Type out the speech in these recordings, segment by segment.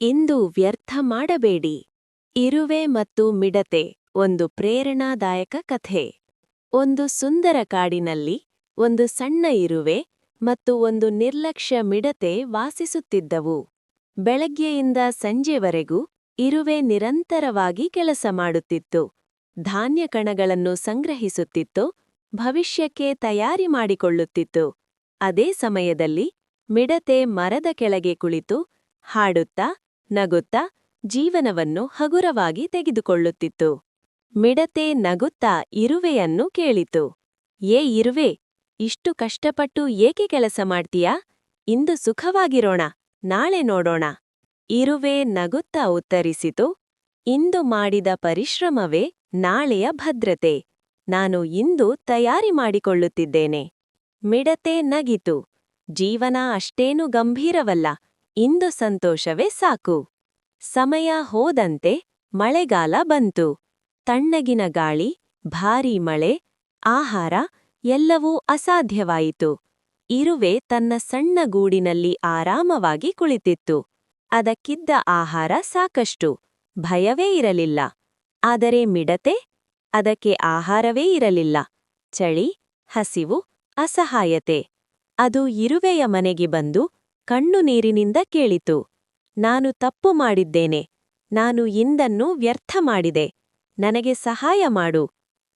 ಇಂದು ವ್ಯರ್ಥ ಮಾಡಬೇಡಿ. ಇರುವೆ ಮತ್ತು ಮಿಡತೆ, ಒಂದು ಪ್ರೇರಣಾದಾಯಕ ಕಥೆ. ಒಂದು ಸುಂದರ ಕಾಡಿನಲ್ಲಿ, ಒಂದು ಸಣ್ಣ ಇರುವೆ ಮತ್ತು ಒಂದು ನಿರ್ಲಕ್ಷ್ಯ ಮಿಡತೆ ವಾಸಿಸುತ್ತಿದ್ದವು. ಬೆಳಗ್ಗೆಯಿಂದ ಸಂಜೆವರೆಗೂ ಇರುವೆ ನಿರಂತರವಾಗಿ ಕೆಲಸ ಮಾಡುತ್ತಿತ್ತು. ಧಾನ್ಯ ಕಣಗಳನ್ನು ಸಂಗ್ರಹಿಸುತ್ತಿತ್ತು, ಭವಿಷ್ಯಕ್ಕೆ ತಯಾರಿ ಮಾಡಿಕೊಳ್ಳುತ್ತಿತ್ತು. ಅದೇ ಸಮಯದಲ್ಲಿ ಮಿಡತೆ ಮರದ ಕೆಳಗೆ ಕುಳಿತು ಹಾಡುತ್ತಾ ನಗುತ್ತಾ ಜೀವನವನ್ನು ಹಗುರವಾಗಿ ತೆಗೆದುಕೊಳ್ಳುತ್ತಿತ್ತು. ಮಿಡತೆ ನಗುತ್ತಾ ಇರುವೆಯನ್ನು ಕೇಳಿತು. ಏ ಇರುವೆ, ಇಷ್ಟು ಕಷ್ಟಪಟ್ಟು ಏಕೆ ಕೆಲಸ ಮಾಡ್ತೀಯಾ? ಇಂದು ಸುಖವಾಗಿರೋಣ, ನಾಳೆ ನೋಡೋಣ. ಇರುವೆ ನಗುತ್ತಾ ಉತ್ತರಿಸಿತು. ಇಂದು ಮಾಡಿದ ಪರಿಶ್ರಮವೇ ನಾಳೆಯ ಭದ್ರತೆ. ನಾನು ಇಂದು ತಯಾರಿ ಮಾಡಿಕೊಳ್ಳುತ್ತಿದ್ದೇನೆ. ಮಿಡತೆ ನಗಿತು. ಜೀವನ ಅಷ್ಟೇನು ಗಂಭೀರವಲ್ಲ. ಇಂದು ಸಂತೋಷವೇ ಸಾಕು. ಸಮಯ ಹೋದಂತೆ ಮಳೆಗಾಲ ಬಂತು. ತಣ್ಣಗಿನ ಗಾಳಿ, ಭಾರೀ ಮಳೆ, ಆಹಾರ ಎಲ್ಲವೂ ಅಸಾಧ್ಯವಾಯಿತು. ಇರುವೆ ತನ್ನ ಸಣ್ಣ ಗೂಡಿನಲ್ಲಿ ಆರಾಮವಾಗಿ ಕುಳಿತಿತ್ತು. ಅದಕ್ಕಿದ್ದ ಆಹಾರ ಸಾಕಷ್ಟು. ಭಯವೇ ಇರಲಿಲ್ಲ. ಆದರೆ ಮಿಡತೆ, ಅದಕ್ಕೆ ಆಹಾರವೇ ಇರಲಿಲ್ಲ. ಚಳಿ, ಹಸಿವು, ಅಸಹಾಯತೆ. ಅದು ಇರುವೆಯ ಮನೆಗೆ ಬಂದು ಕಣ್ಣು ನೀರಿನಿಂದ ಕೇಳಿತು. ನಾನು ತಪ್ಪು ಮಾಡಿದ್ದೇನೆ. ನಾನು ಇಂದನ್ನು ವ್ಯರ್ಥ ಮಾಡಿದೆ. ನನಗೆ ಸಹಾಯ ಮಾಡು.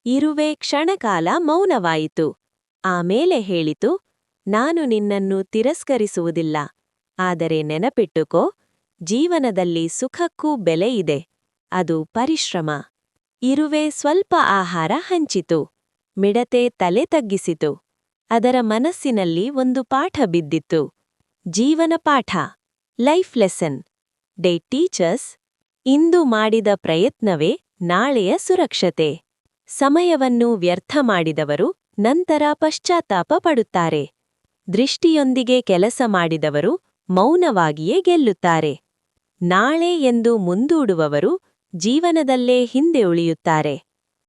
ಇರುವೆ ಕ್ಷಣಕಾಲ ಮೌನವಾಯಿತು. ಆಮೇಲೆ ಹೇಳಿತು, ನಾನು ನಿನ್ನನ್ನು ತಿರಸ್ಕರಿಸುವುದಿಲ್ಲ. ಆದರೆ ನೆನಪಿಟ್ಟುಕೋ, ಜೀವನದಲ್ಲಿ ಸುಖಕ್ಕೂ ಬೆಲೆ ಇದೆ. ಅದು ಪರಿಶ್ರಮ. ಇರುವೆ ಸ್ವಲ್ಪ ಆಹಾರ ಹಂಚಿತು. ಮಿಡತೆ ತಲೆ ತಗ್ಗಿಸಿತು. ಅದರ ಮನಸ್ಸಿನಲ್ಲಿ ಒಂದು ಪಾಠ ಬಿದ್ದಿತ್ತು. ಜೀವನ ಪಾಠ. ಲೈಫ್ ಲೆಸನ್ ಡೇ ಟೀಚರ್ಸ್ ಇಂದು ಮಾಡಿದ ಪ್ರಯತ್ನವೇ ನಾಳೆಯ ಸುರಕ್ಷತೆ. ಸಮಯವನ್ನು ವ್ಯರ್ಥ ಮಾಡಿದವರು ನಂತರ ಪಶ್ಚಾತ್ತಾಪ ಪಡುತ್ತಾರೆ. ದೃಷ್ಟಿಯೊಂದಿಗೆ ಕೆಲಸ ಮಾಡಿದವರು ಮೌನವಾಗಿಯೇ ಗೆಲ್ಲುತ್ತಾರೆ. ನಾಳೆ ಎಂದು ಮುಂದೂಡುವವರು ಜೀವನದಲ್ಲೇ ಹಿಂದೆ ಉಳಿಯುತ್ತಾರೆ.